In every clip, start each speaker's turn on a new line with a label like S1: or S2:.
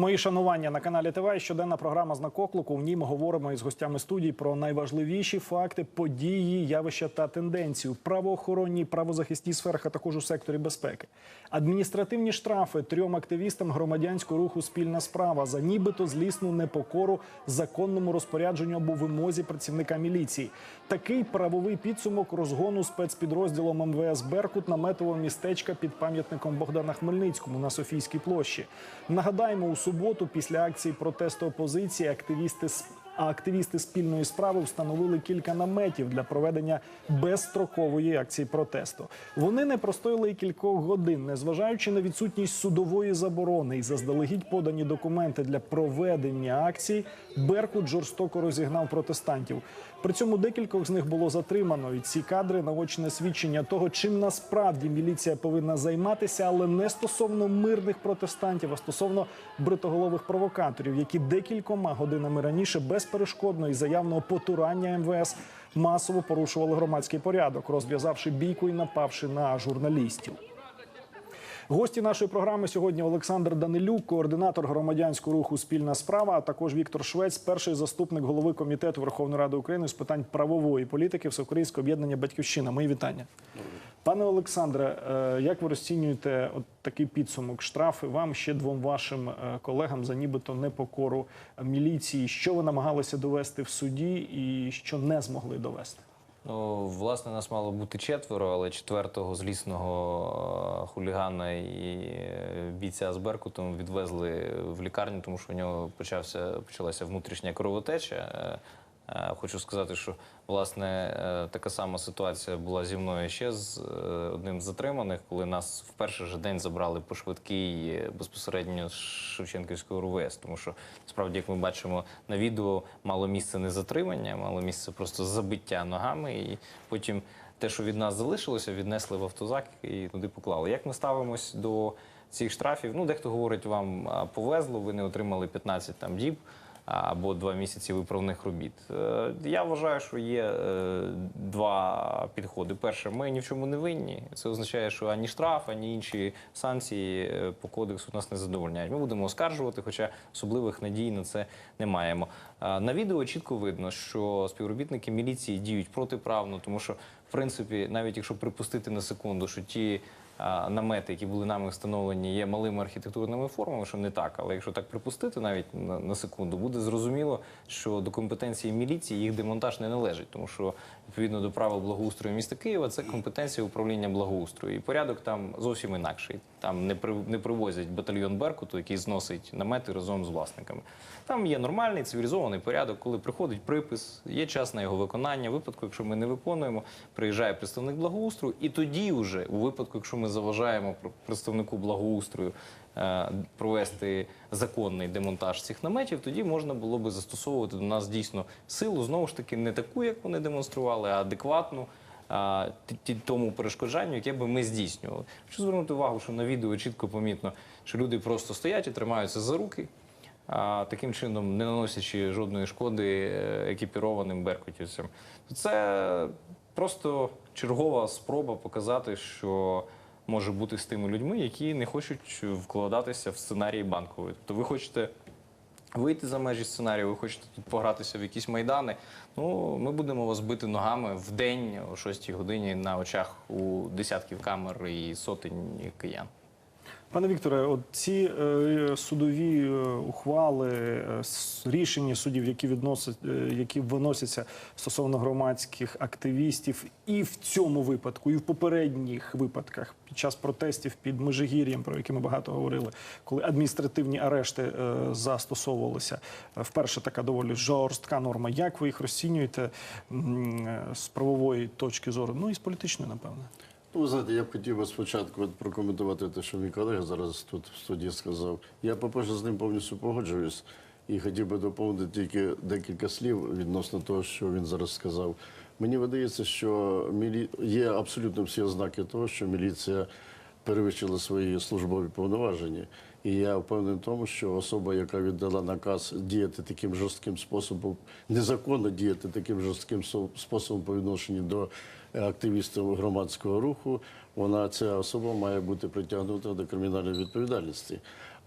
S1: Мої шанування на каналі ТВ щоденна програма «Знак оклику». В ній ми говоримо із гостями студії про найважливіші факти, події, явища та тенденції в правоохоронній, правозахисній сферах, а також у секторі безпеки. Адміністративні штрафи трьом активістам громадянського руху Спільна справа за нібито злісну непокору законному розпорядженню або вимозі працівника міліції. Такий правовий підсумок розгону спецпідрозділом МВС Беркут наметового містечка під пам'ятником Богдана Хмельницькому на Софійській площі. Нагадаємо, у суботу після акції протесту опозиції активісти а активісти спільної справи встановили кілька наметів для проведення безстрокової акції протесту. Вони не простояли і кількох годин, незважаючи на відсутність судової заборони і заздалегідь подані документи для проведення акцій. Беркут жорстоко розігнав протестантів. При цьому декількох з них було затримано. І ці кадри наочне свідчення того, чим насправді міліція повинна займатися, але не стосовно мирних протестантів, а стосовно бритоголових провокаторів, які декількома годинами раніше безперешкодно і заявного потурання МВС масово порушували громадський порядок, розв'язавши бійку і напавши на журналістів. Гості нашої програми сьогодні Олександр Данилюк, координатор громадянського руху Спільна справа, а також Віктор Швець, перший заступник голови комітету Верховної Ради України з питань правової політики Всеукраїнського об'єднання Батьківщина. Мої вітання. Пане Олександре, е, як ви розцінюєте от такий підсумок штрафи вам ще двом вашим е, колегам за нібито непокору міліції? Що ви намагалися довести в суді і що не змогли довести?
S2: Ну, власне, нас мало бути четверо, але четвертого злісного е, хулігана і е, бійця з Беркутом відвезли в лікарню, тому що у нього почався почалася внутрішня кровотеча. Е, Хочу сказати, що власне е, така сама ситуація була зі мною ще з е, одним з затриманих, коли нас в перший же день забрали по швидкій безпосередньо з Шевченківського РУВС. Тому що справді, як ми бачимо на відео, мало місце не затримання, мало місце просто забиття ногами, і потім те, що від нас залишилося, віднесли в автозак і туди поклали. Як ми ставимось до цих штрафів? Ну, дехто говорить, вам повезло, ви не отримали 15 там діб або два місяці виправних робіт. Е, Я вважаю, що є е, два підходи. Перше, ми ні в чому не винні. Це означає, що ані штраф, ані інші санкції е, по кодексу нас не задовольняють. Ми будемо оскаржувати, хоча особливих надій на це не маємо. На відео чітко видно, що співробітники міліції діють протиправно, тому що, в принципі, навіть якщо припустити на секунду, що ті намети, які були нами встановлені, є малими архітектурними формами, що не так. Але якщо так припустити, навіть на, на секунду, буде зрозуміло, що до компетенції міліції їх демонтаж не належить, тому що відповідно до правил благоустрою міста Києва це компетенція управління благоустрою. І порядок там зовсім інакший. Там не при не привозять батальйон Беркуту, який зносить намети разом з власниками. Там є нормальний цивілізований порядок, коли приходить припис, є час на його виконання. В випадку, якщо ми не виконуємо, приїжджає представник благоустрою, і тоді, вже у випадку, якщо ми заважаємо пр- представнику благоустрою е, провести законний демонтаж цих наметів, тоді можна було би застосовувати до нас дійсно силу, знову ж таки, не таку, як вони демонстрували, а адекватну. тому перешкоджанню, яке би ми здійснювали. Хочу звернути увагу, що на відео чітко помітно, що люди просто стоять і тримаються за руки, таким чином не наносячи жодної шкоди е, екіпірованим беркутівцям. Це просто чергова спроба показати, що може бути з тими людьми, які не хочуть вкладатися в сценарії банкової. Тобто ви хочете вийти за межі сценарію, ви хочете тут погратися в якісь майдани. Ну, ми будемо вас бити ногами в день о 6 годині на очах у десятків камер і сотень киян.
S1: Пане Вікторе, от ці е, судові е, ухвали, е, рішення судів, які відносять, які виносяться стосовно громадських активістів, і в цьому випадку, і в попередніх випадках під час протестів під Межигір'ям, про які ми багато говорили, коли адміністративні арешти застосовувалися, вперше така доволі жорстка норма. Як ви їх розцінюєте з правової точки зору? Ну і з політичної, напевне.
S3: Ну, знаєте, я б хотів би спочатку прокоментувати те, що мій колега зараз тут в студії сказав. Я, по-перше, з ним повністю погоджуюсь і хотів би доповнити тільки декілька слів відносно того, що він зараз сказав. Мені видається, що мілі... є абсолютно всі ознаки того, що міліція перевищила свої службові повноваження. І я впевнений в тому, що особа, яка віддала наказ діяти таким жорстким способом, незаконно діяти таким жорстким со- способом по відношенню до е, активістів громадського руху, вона ця особа має бути притягнута до кримінальної відповідальності.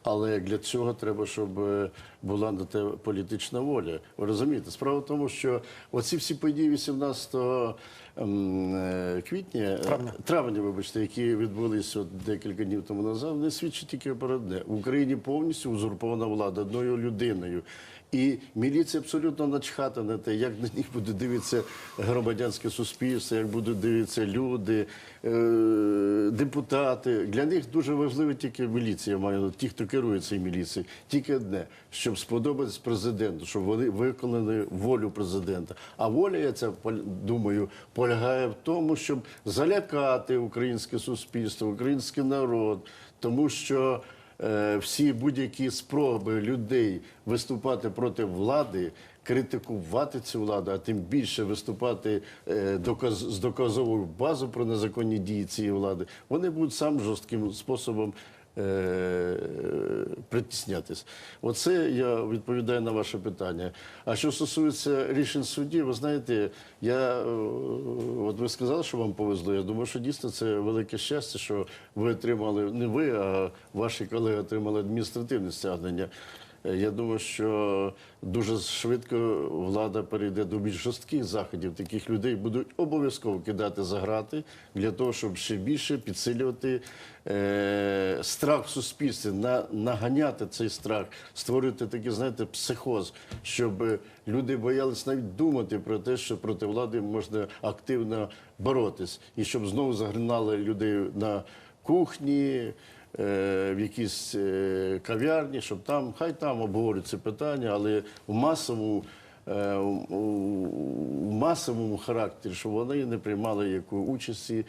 S3: Але для цього треба, щоб е, була на те політична воля. Ви розумієте? Справа в тому, що оці всі події 18 ем, е, квітня, е,
S1: Травня.
S3: травня, вибачте, які відбулися от декілька днів тому назад, вони свідчать тільки про одне. В Україні повністю узурпована влада одною людиною. І міліція абсолютно начхати на те, як на них буде дивитися громадянське суспільство, як будуть дивитися люди, е, депутати. Для них дуже важливо тільки міліція, маю ті, хто керує цією міліцією. Тільки одне, щоб сподобатись президенту, щоб вони виконали волю президента. А воля, я це думаю, полягає в тому, щоб залякати українське суспільство, український народ, тому що. Е, всі будь-які спроби людей виступати проти влади, критикувати цю владу, а тим більше виступати е, з доказовою базою про незаконні дії цієї влади, вони будуть сам жорстким способом. Е, Притіснятись. Оце я відповідаю на ваше питання. А що стосується рішень судді, ви знаєте, я е, от ви сказали, що вам повезло. Я думаю, що дійсно це велике щастя, що ви отримали не ви, а ваші колеги отримали адміністративне стягнення. Я думаю, що дуже швидко влада перейде до більш жорстких заходів. Таких людей будуть обов'язково кидати за грати для того, щоб ще більше підсилювати е, страх в суспільстві, на, наганяти цей страх, створити такий, знаєте, психоз, щоб люди боялись навіть думати про те, що проти влади можна активно боротись, і щоб знову загнали людей на кухні в якісь е, кав'ярні, щоб там, хай там обговорюють це питання, але в масовому, е, в масовому характері, щоб вони не приймали якої участі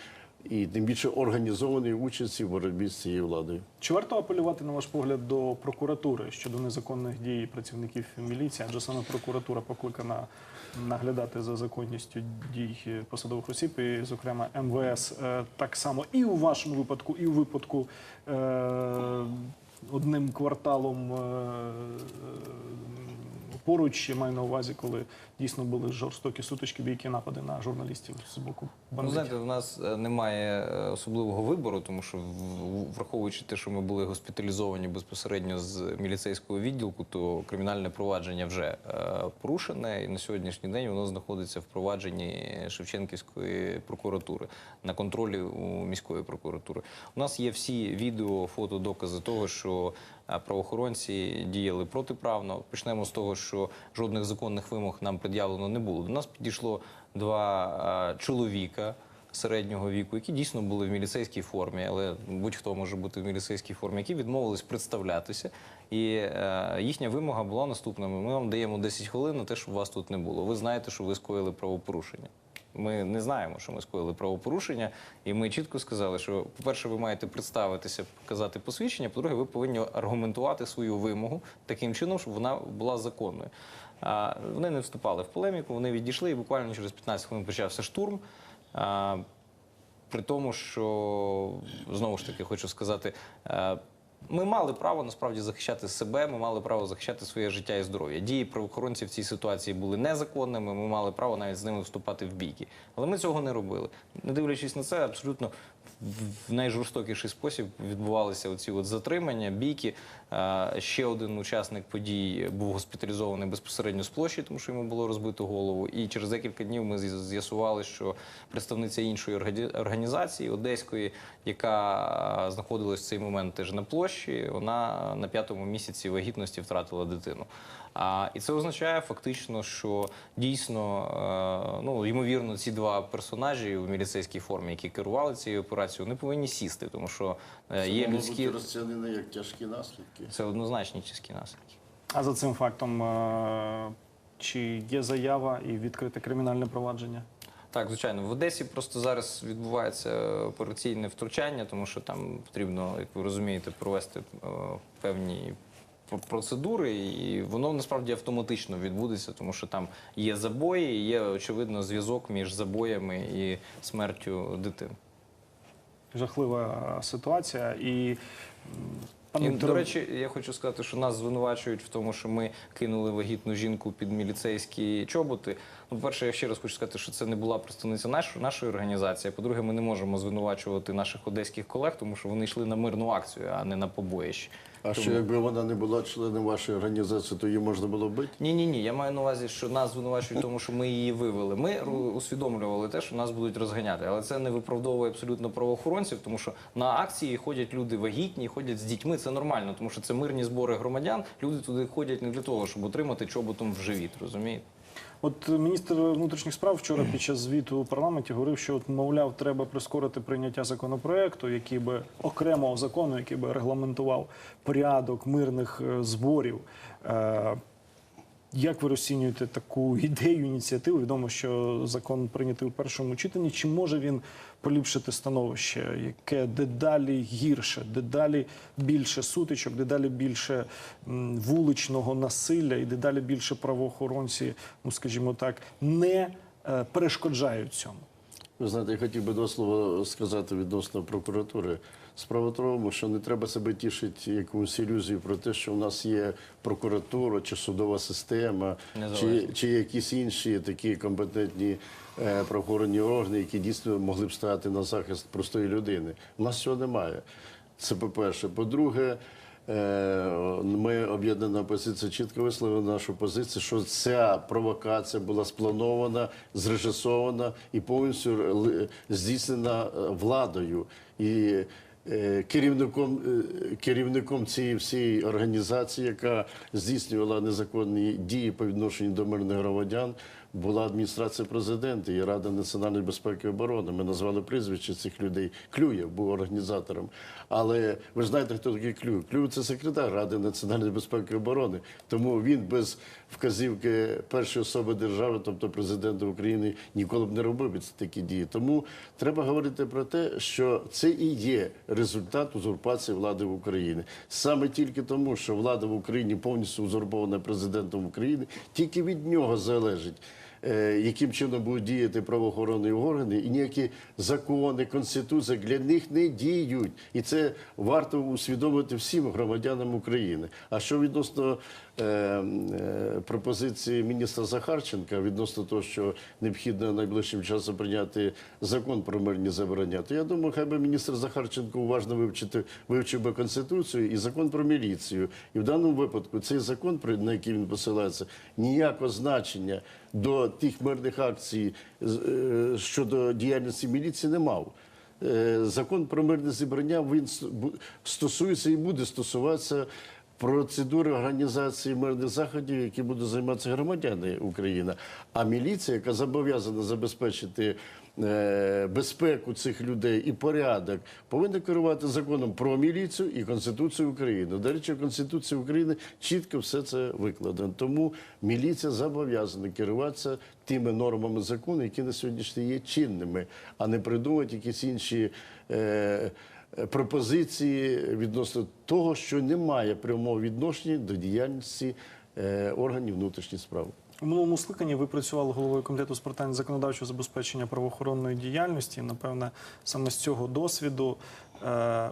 S3: і тим більше організованої участі в боротьбі з цією владою.
S1: Чи варто апелювати, на ваш погляд, до прокуратури щодо незаконних дій працівників міліції? Адже саме прокуратура покликана наглядати за законністю дій посадових осіб, і, зокрема, МВС Е, так само і у вашому випадку, і у випадку е, одним кварталом е, поруч я маю на увазі, коли дійсно були жорстокі сутички, бійки напади на журналістів з боку
S2: Ну, знаєте, в нас е, немає е, особливого вибору, тому що враховуючи те, що ми були госпіталізовані безпосередньо з міліцейського відділку, то кримінальне провадження вже е, порушене, і на сьогоднішній день воно знаходиться в провадженні Шевченківської прокуратури на контролі у міської прокуратури. У нас є всі відео, фото, докази того, що правоохоронці діяли протиправно. Почнемо з того, що жодних законних вимог нам пред'явлено не було. До нас підійшло два чоловіка середнього віку, які дійсно були в міліцейській формі, але будь-хто може бути в міліцейській формі, які відмовились представлятися. І е, їхня вимога була наступною: ми вам даємо 10 хвилин на те, щоб вас тут не було. Ви знаєте, що ви скоїли правопорушення. Ми не знаємо, що ми скоїли правопорушення, і ми чітко сказали, що, по-перше, ви маєте представитися, показати посвідчення. По-друге, ви повинні аргументувати свою вимогу таким чином, щоб вона була законною. А, вони не вступали в полеміку, вони відійшли, і буквально через 15 хвилин почався штурм. А, при тому, що знову ж таки хочу сказати. Ми мали право насправді захищати себе, ми мали право захищати своє життя і здоров'я. Дії правоохоронців в цій ситуації були незаконними. Ми мали право навіть з ними вступати в бійки. Але ми цього не робили. Не дивлячись на це, абсолютно в- найжорстокіший спосіб відбувалися оці от затримання, бійки. Ще один учасник подій був госпіталізований безпосередньо з площі, тому що йому було розбито голову. І через декілька днів ми з'ясували, що представниця іншої організації одеської, яка знаходилась в цей момент теж на площі, вона на п'ятому місяці вагітності втратила дитину. А, і це означає фактично, що дійсно, е, ну ймовірно, ці два персонажі в міліцейській формі, які керували цією операцією, вони повинні сісти, тому що е, є
S3: Воно
S2: людські
S3: бути розцінено як тяжкі наслідки.
S2: це однозначні чіські наслідки.
S1: А за цим фактом е, чи є заява і відкрите кримінальне провадження?
S2: Так, звичайно, в Одесі просто зараз відбувається операційне втручання, тому що там потрібно, як ви розумієте, провести е, певні процедури, і воно насправді автоматично відбудеться, тому що там є забої, і є очевидно зв'язок між забоями і смертю дитини.
S1: Жахлива ситуація. І,
S2: І, до речі, я хочу сказати, що нас звинувачують в тому, що ми кинули вагітну жінку під міліцейські чоботи. По-перше, я ще раз хочу сказати, що це не була представниця нашої, нашої організації. По-друге, ми не можемо звинувачувати наших одеських колег, тому що вони йшли на мирну акцію, а не на побоїще.
S3: А що якби вона не була членом вашої організації, то її можна було бити?
S2: Ні, ні, ні. Я маю на увазі, що нас звинувачують, в тому що ми її вивели. Ми усвідомлювали те, що нас будуть розганяти, але це не виправдовує абсолютно правоохоронців, тому що на акції ходять люди вагітні, ходять з дітьми. Це нормально, тому що це мирні збори громадян. Люди туди ходять не для того, щоб отримати чоботом в живіт. Розумієте?
S1: От е, міністр внутрішніх справ вчора під час звіту у парламенті говорив, що от, мовляв, треба прискорити прийняття законопроекту, який би окремого закону, який би регламентував порядок мирних е, зборів. Як ви розцінюєте таку ідею, ініціативу? Відомо, що закон прийнятий у першому читанні. Чи може він поліпшити становище, яке дедалі гірше, дедалі більше сутичок, дедалі більше вуличного насилля і дедалі більше правоохоронці, ну скажімо так, не е, перешкоджають цьому?
S3: Ви знаєте, я хотів би два слова сказати відносно прокуратури. Справа тому, що не треба себе тішити якусь ілюзію про те, що у нас є прокуратура чи судова система, чи, чи якісь інші такі компетентні е, правоохоронні органи, які дійсно могли б стати на захист простої людини. У нас цього немає. Це по-перше. По-друге, е, ми об'єднана опозиція чітко висловили нашу позицію, що ця провокація була спланована, зрежисована і повністю здійснена е, владою. І е, керівником, е, керівником цієї всієї організації, яка здійснювала незаконні дії по відношенню до мирних громадян, була адміністрація президента і Рада національної безпеки і оборони. Ми назвали прізвище цих людей. Клюєв був організатором. Але ви знаєте, хто такий Клюєв? Клюєв це секретар Ради національної безпеки і оборони. Тому він без вказівки першої особи держави, тобто президента України, ніколи б не робив такі дії. Тому треба говорити про те, що це і є результат узурпації влади в Україні. Саме тільки тому, що влада в Україні повністю узурпована президентом України, тільки від нього залежить. Е, Яким чином будуть діяти правоохоронні органи, і ніякі закони, конституція для них не діють, і це варто усвідомити всім громадянам України. А що відносно пропозиції міністра Захарченка відносно того, що необхідно найближчим часом прийняти закон про мирні забороня, то я думаю, хай би міністр Захарченко уважно вивчити вивчив би конституцію і закон про міліцію. І в даному випадку цей закон, на який він посилається, ніякого значення до тих мирних акцій е, щодо діяльності міліції не мав. Е, Закон про мирне зібрання він стосується і буде стосуватися процедури організації мирних заходів, які будуть займатися громадяни України. А міліція, яка зобов'язана забезпечити е, безпеку цих людей і порядок, повинна керувати законом про міліцію і Конституцію України. До речі, в Конституції України чітко все це викладено. Тому міліція зобов'язана керуватися тими нормами закону, які на сьогоднішній є чинними, а не придумати якісь інші. Е, пропозиції відносно того, що немає прямого відношення до діяльності е, органів внутрішніх справ.
S1: У минулому скликанні ви працювали головою комітету з питань законодавчого забезпечення правоохоронної діяльності. Напевне, саме з цього досвіду е,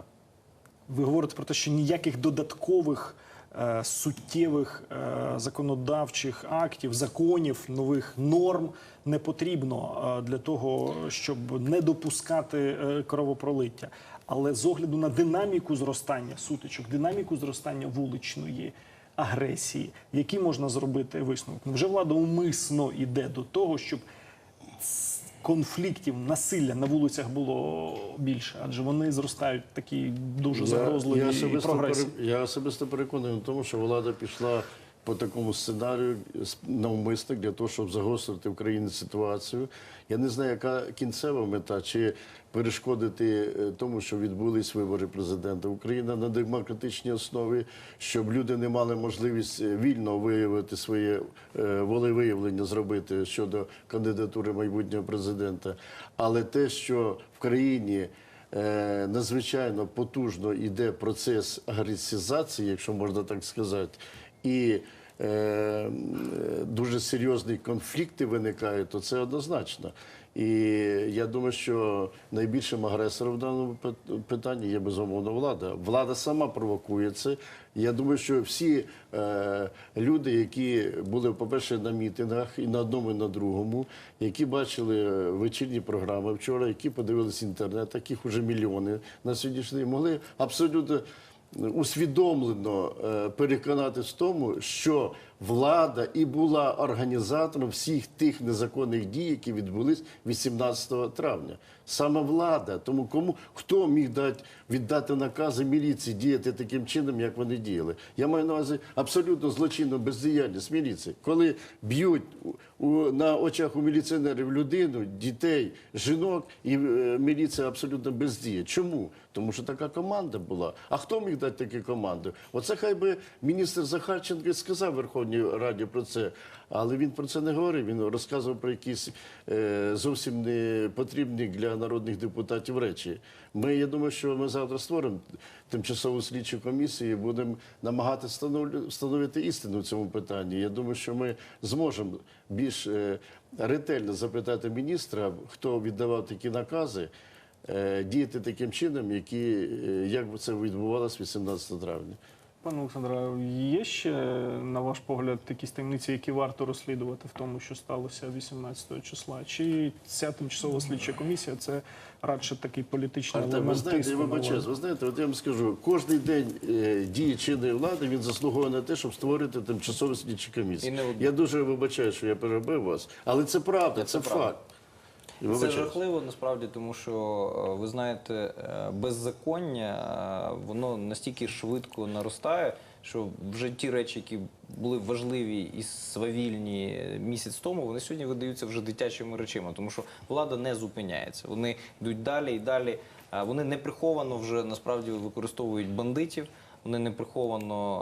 S1: ви говорите про те, що ніяких додаткових е, суттєвих е, законодавчих актів, законів, нових норм не потрібно е, для того, щоб не допускати е, кровопролиття. Але з огляду на динаміку зростання сутичок, динаміку зростання вуличної агресії, які можна зробити висновок? Вже влада умисно йде до того, щоб конфліктів, насилля на вулицях було більше, адже вони зростають такі дуже загрозливі
S3: я,
S1: і
S3: особисто
S1: прогресії.
S3: я особисто переконаний в тому, що влада пішла по такому сценарію навмисно для того, щоб загострити в країні ситуацію. Я не знаю, яка кінцева мета, чи перешкодити е, тому, що відбулись вибори президента України на демократичній основі, щоб люди не мали можливість е, вільно виявити своє е, волевиявлення зробити щодо кандидатури майбутнього президента. Але те, що в країні надзвичайно потужно йде процес агресізації, якщо можна так сказати, і е, дуже серйозні конфлікти виникають, то це однозначно. І я думаю, що найбільшим агресором в даному пит- питанні є безумовно влада. Влада сама провокує це. Я думаю, що всі е, люди, які були, по-перше, на мітингах і на одному, і на другому, які бачили е, вечірні програми вчора, які подивилися інтернет, таких уже мільйони на сьогоднішній день, могли абсолютно усвідомлено переконати переконатись в тому, що влада і була організатором всіх тих незаконних дій, які відбулись 18 травня. Саме влада. Тому кому хто міг дати віддати накази міліції діяти таким чином, як вони діяли? Я маю на увазі абсолютно злочинну бездіяльність міліції, коли б'ють на очах у міліціонерів людину, дітей, жінок, і е, міліція абсолютно бездіє. Чому? Тому що така команда була. А хто міг дати таку команду? Оце хай би міністр Захарченко сказав Верховній Раді про це. Але він про це не говорив. Він розказував про якісь е, зовсім не потрібні для народних депутатів речі. Ми, я думаю, що ми завтра створимо тимчасову слідчу комісію і будемо намагатися встановити істину в цьому питанні. Я думаю, що ми зможемо більш е, ретельно запитати міністра, хто віддавав такі накази, е, діяти таким чином, які, як би це відбувалося 18 травня.
S1: Пане Олександре, є ще, на ваш погляд, якісь таємниці, які варто розслідувати в тому, що сталося 18 числа? Чи ця тимчасова слідча комісія це радше такий політичний
S3: Артем, ви
S1: елемент
S3: знаєте, я вибачаюсь, ви знаєте, от я вам скажу, кожен день е, дії чинної влади він заслуговує на те, щоб створити тимчасову слідчу комісію.
S2: Не.
S3: Я дуже вибачаю, що я перебив вас, але це правда, це,
S2: Це правда.
S3: факт.
S2: Це жахливо насправді, тому що е, ви знаєте, е, беззаконня е, воно настільки швидко наростає, що вже ті речі, які були важливі і свавільні місяць тому, вони сьогодні видаються вже дитячими речима, тому що влада не зупиняється. Вони йдуть далі і далі. Вони неприховано вже насправді використовують бандитів. Вони неприховано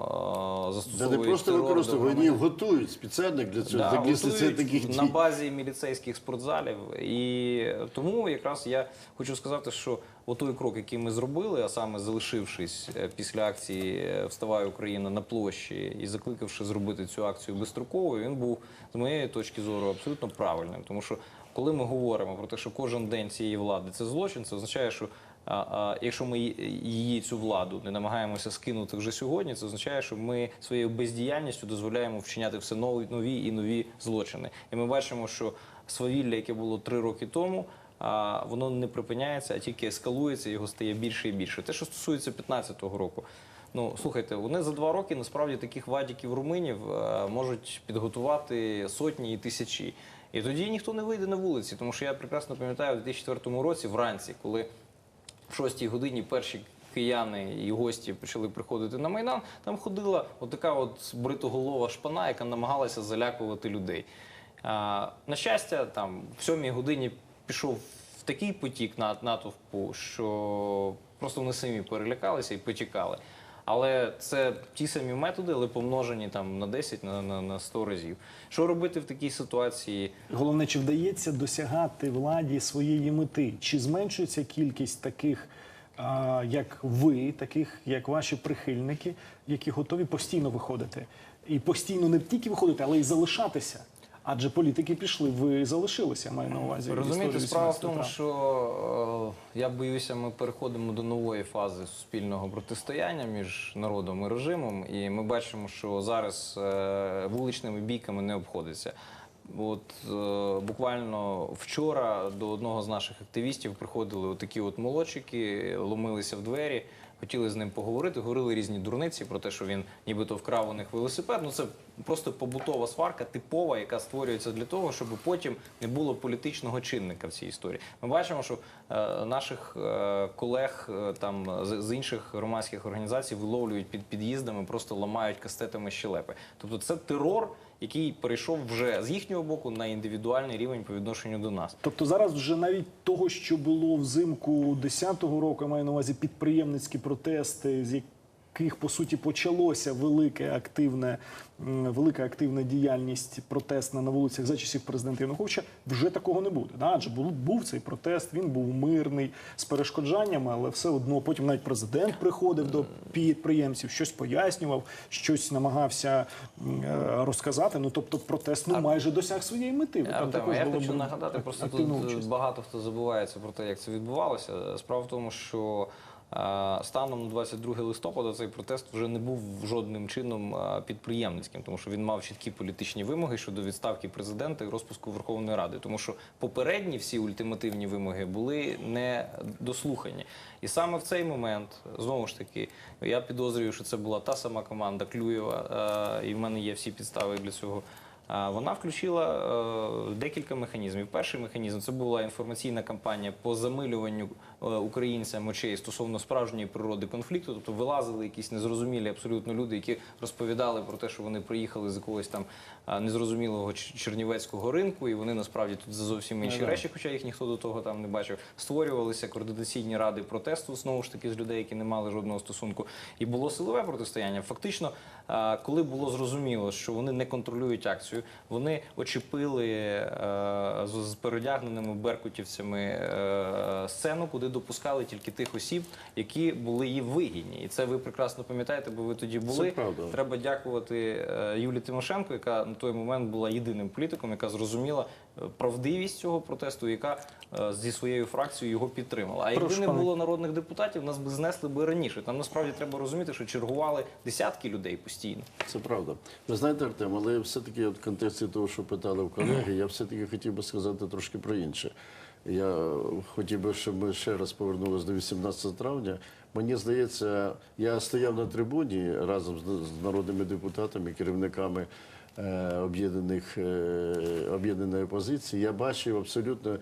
S2: е,
S3: Та
S2: застосовують
S3: не просто використовують, вони готують спеціально для цього,
S2: Да, готують
S3: таких
S2: на базі міліцейських спортзалів. І тому якраз я хочу сказати, що отой крок, який ми зробили, а саме залишившись е, після акції е, Вставай Україна на площі і закликавши зробити цю акцію безстроковою, він був з моєї точки зору абсолютно правильним. Тому що коли ми говоримо про те, що кожен день цієї влади це злочин, це означає, що якщо ми її цю владу не намагаємося скинути вже сьогодні, це означає, що ми своєю бездіяльністю дозволяємо вчиняти все нові, нові і нові злочини. І ми бачимо, що свавілля, яке було три роки тому, воно не припиняється, а тільки ескалується, його стає більше і більше. Те, що стосується 2015 року. Ну, слухайте, вони за два роки насправді таких вадіків руминів можуть підготувати сотні і тисячі. І тоді ніхто не вийде на вулиці, тому що я прекрасно пам'ятаю в 2004 році, вранці, коли в 6 годині перші кияни і гості почали приходити на майдан. Там ходила отака от бритоголова шпана, яка намагалася залякувати людей. А, на щастя, там в 7 годині пішов в такий потік на натовпу, що просто вони самі перелякалися і потікали. Але це ті самі методи, але помножені там на 10, на, на, на 100 разів. Що робити в такій ситуації?
S1: Головне, чи вдається досягати владі своєї мети? Чи зменшується кількість таких, як ви, таких як ваші прихильники, які готові постійно виходити? І постійно не тільки виходити, але й залишатися. Адже політики пішли, ви залишилися, маю на увазі.
S2: Розумієте, справа в тому, що е, я боюся, ми переходимо до нової фази суспільного протистояння між народом і режимом, і ми бачимо, що зараз е, вуличними бійками не обходиться. От е, буквально вчора до одного з наших активістів приходили такі от молодчики, ломилися в двері, хотіли з ним поговорити, говорили різні дурниці про те, що він нібито вкрав у них велосипед. Ну це просто побутова сварка, типова, яка створюється для того, щоб потім не було політичного чинника в цій історії. Ми бачимо, що е, наших е, колег е, там з, з інших громадських організацій виловлюють під під'їздами, просто ламають кастетами щелепи. Тобто це терор, який перейшов вже з їхнього боку на індивідуальний рівень по відношенню до нас.
S1: Тобто зараз вже навіть того, що було взимку 10-го року, я маю на увазі підприємницькі протести, з яких по суті почалося велике активне, велика активна діяльність протестна на вулицях за часів президента Януковича, вже такого не буде. Да? Адже був, був цей протест, він був мирний з перешкоджаннями, але все одно потім навіть президент приходив до підприємців, щось пояснював, щось намагався е, розказати. Ну тобто протест ну, майже досяг своєї мети. Ви там також
S2: я
S1: були
S2: хочу нагадати, просто тут
S1: участь.
S2: багато хто забувається про те, як це відбувалося. Справа в тому, що А, Станом на 22 листопада цей протест вже не був жодним чином підприємницьким, тому що він мав чіткі політичні вимоги щодо відставки президента і розпуску Верховної Ради. Тому що попередні всі ультимативні вимоги були не дослухані. І саме в цей момент, знову ж таки, я підозрюю, що це була та сама команда Клюєва, і в мене є всі підстави для цього. Вона включила е, декілька механізмів. Перший механізм це була інформаційна кампанія по замилюванню е, українцям очей стосовно справжньої природи конфлікту. Тобто вилазили якісь незрозумілі абсолютно люди, які розповідали про те, що вони приїхали з якогось там незрозумілого чернівецького ринку, і вони насправді тут за зовсім інші
S1: Ну,
S2: речі, хоча їх ніхто до того там не бачив. Створювалися координаційні ради протесту знову ж таки з людей, які не мали жодного стосунку. І було силове протистояння. Фактично, коли було зрозуміло, що вони не контролюють акцію, вони очепили е, з переодягненими передягненими беркутівцями е, сцену, куди допускали тільки тих осіб, які були їй вигідні. І це ви прекрасно пам'ятаєте, бо ви тоді були. Треба дякувати Юлі Юлії Тимошенко, яка на той момент була єдиним політиком, яка зрозуміла е, правдивість цього протесту, яка е, зі своєю фракцією його підтримала. А якби не було народних депутатів, нас би знесли би раніше. Там насправді треба розуміти, що чергували десятки людей постійно.
S3: Це правда. Ви знаєте, Артем, але все-таки в контексті того, що питали в колеги, я все-таки хотів би сказати трошки про інше. Я хотів би, щоб ми ще раз повернулися до 18 травня. Мені здається, я стояв на трибуні разом з, народними депутатами, керівниками об'єднаної опозиції. Я бачив абсолютно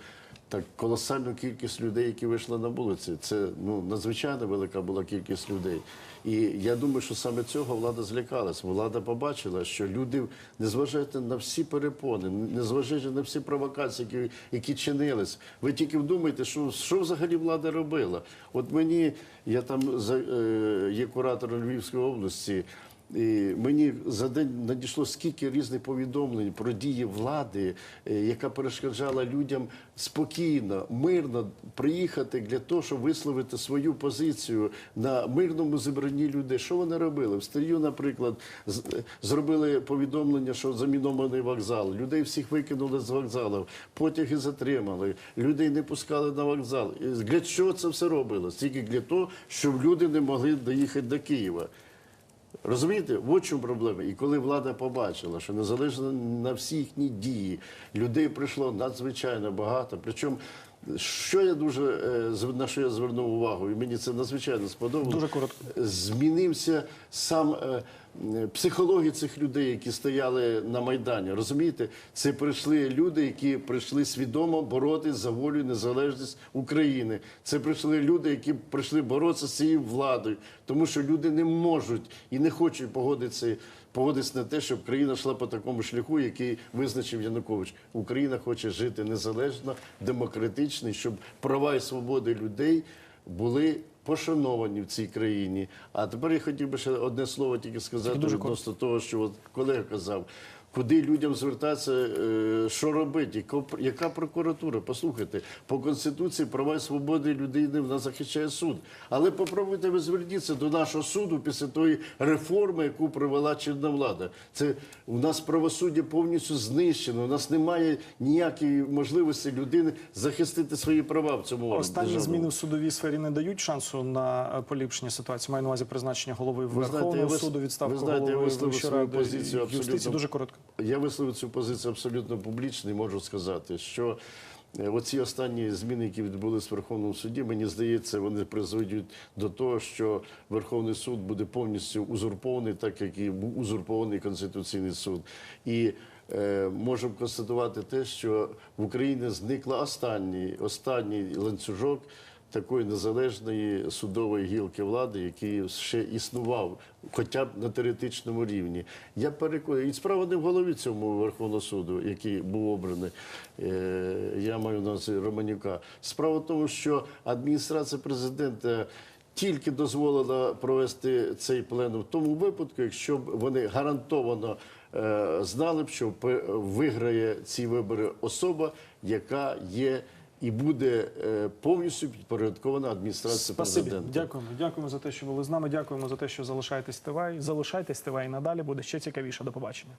S3: так колосальну кількість людей, які вийшли на вулиці. Це ну надзвичайно велика була кількість людей. І я думаю, що саме цього влада злякалась. Влада побачила, що люди, незважаючи на всі перепони, незважаючи на всі провокації, які, які чинились, ви тільки вдумайте, що, що взагалі влада робила. От мені, я там е, є куратором Львівської області. І мені за день надійшло скільки різних повідомлень про дії влади, е, яка перешкоджала людям спокійно, мирно приїхати для того, щоб висловити свою позицію на мирному зібранні людей. Що вони робили? В Стрію, наприклад, зробили повідомлення, що замінований вокзал. Людей всіх викинули з вокзалів, потяги затримали, людей не пускали на вокзал. Для чого це все робилось? Тільки для того, щоб люди не могли доїхати до Києва. Розумієте, от чому проблема. І коли влада побачила, що незалежно на всі їхні дії людей прийшло надзвичайно багато. Причому, що я дуже е, на що я звернув увагу, і мені це надзвичайно сподобалося.
S1: Дуже коротко.
S3: Змінився сам е, е, цих людей, які стояли на майдані. Розумієте, це прийшли люди, які прийшли свідомо боротися за волю і незалежність України. Це прийшли люди, які прийшли боротися з цією владою, тому що люди не можуть і не хочуть погодитися. Погодитися на те, щоб країна йшла по такому шляху, який визначив Янукович. Україна хоче жити незалежно, демократично, щоб права і свободи людей були пошановані в цій країні. А тепер я хотів би ще одне слово тільки сказати відносно того, що от колега казав. Куди людям звертатися, е, що робити, яка- прокуратура? Послухайте, по конституції права і свободи людини в нас захищає суд. Але попробуйте ви зверніться до нашого суду після тої реформи, яку провела чинна влада. Це у нас правосуддя повністю знищено. У нас немає ніякої можливості людини захистити свої права в цьому
S1: Останні зміни в судовій сфері не дають шансу на е, поліпшення ситуації. Маю на увазі призначення голови
S3: Ви знаєте,
S1: Верховного суду, відставку
S3: ви знаєте, я
S1: голови
S3: висловив
S1: Вищої
S3: свою
S1: ради
S3: позицію
S1: юстиції. Дуже коротко.
S3: Я висловив цю позицію абсолютно публічно і можу сказати, що е, оці останні зміни, які відбулись в Верховному суді, мені здається, вони призведуть до того, що Верховний суд буде повністю узурпований, так як і був узурпований Конституційний суд. І е, можемо констатувати те, що в Україні зникла останній, останній ланцюжок такої незалежної судової гілки влади, який ще існував, хоча б на теоретичному рівні. Я переконаний, і справа не в голові цьому Верховного суду, який був обраний. Е, я маю на увазі Романюка. Справа в тому, що адміністрація президента. Тільки дозволила провести цей пленум в тому випадку, якщо б вони гарантовано е, знали б, що виграє ці вибори особа, яка є і буде е, повністю підпорядкована адміністрація
S1: Спасибі.
S3: президента.
S1: Дякуємо. Дякуємо за те, що були з нами. Дякуємо за те, що залишаєтесь ТВА. Залишайтесь ТВА і надалі буде ще цікавіше. До побачення.